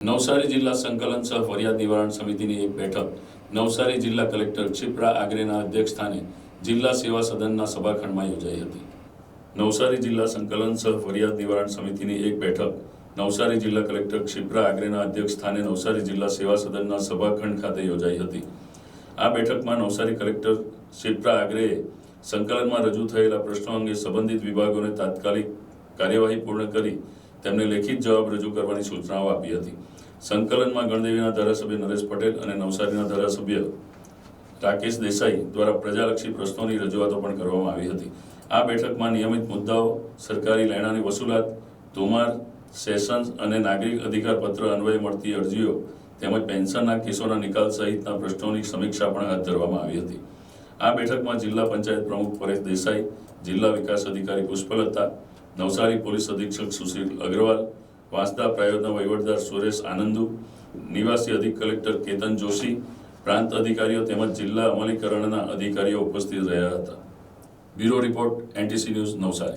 નવસારી જિલ્લા સંકલન સહ ફરિયાદ નિવારણ સમિતિની એક બેઠક નવસારી જિલ્લા કલેક્ટર ક્ષિપ્રા આગરેના અધ્યક્ષસ્થાને જિલ્લા સેવા સદનના સભાખંડમાં યોજાઈ હતી. નવસારી જિલ્લા સંકલન સહ ફરિયાદ નિવારણ સમિતિની એક બેઠક નવસારી જિલ્લા કલેક્ટર ક્ષિપ્રા આગરેના અધ્યક્ષસ્થાને નવસારી જિલ્લા સેવા સદનના સભાખંડ ખાતે યોજાઈ હતી. આ બેઠકમાં નવસારી કલેક્ટર ક્ષિપ્રા આગરેએ સંકલનમાં રજૂ થયેલા પ્રશ્નો અંગે સંબંધિત વિભાગોને તાત્કાલિક કાર્યવાહી પૂર્ણ કરી તેમને લેખિત જવાબ રજૂ કરવાની સૂચનાઓ આપી હતી. સંકલનમાં ગણદેવીના ધારાસભ્ય નરેશ પટેલ અને નવસારીના ધારાસભ્ય રાકેશ દેસાઈ દ્વારા પ્રજાલક્ષી પ્રશ્નોની રજૂઆતો પણ કરવામાં આવી હતી. આ બેઠકમાં નિયમિત મુદ્દાઓ, સરકારી લેણાની વસૂલાત, ધુમાર, સેશન્સ અને નાગરિક અધિકાર પત્ર અન્વયે મળતી અરજીઓ તેમજ પેન્શનના કેસોના નિકાલ સહિતના પ્રશ્નોની સમીક્ષા પણ હાથ ધરવામાં આવી હતી. આ બેઠકમાં જિલ્લા પંચાયત પ્રમુખ પરેશ દેસાઈ, જિલ્લા વિકાસ અધિકારી પુષ્પલતા નવસારી પોલીસ અધિક્ષક સુશીલ અગ્રવાલ, વાંસદા પ્રાયોજના વહીવટદાર સુરેશ આનંદુ, નિવાસી અધિક કલેક્ટર કેતન જોશી, પ્રાંત અધિકારીઓ તેમજ જિલ્લા અમલીકરણના અધિકારીઓ ઉપસ્થિત રહ્યા હતા. Bureau report, NTC news, Navsari.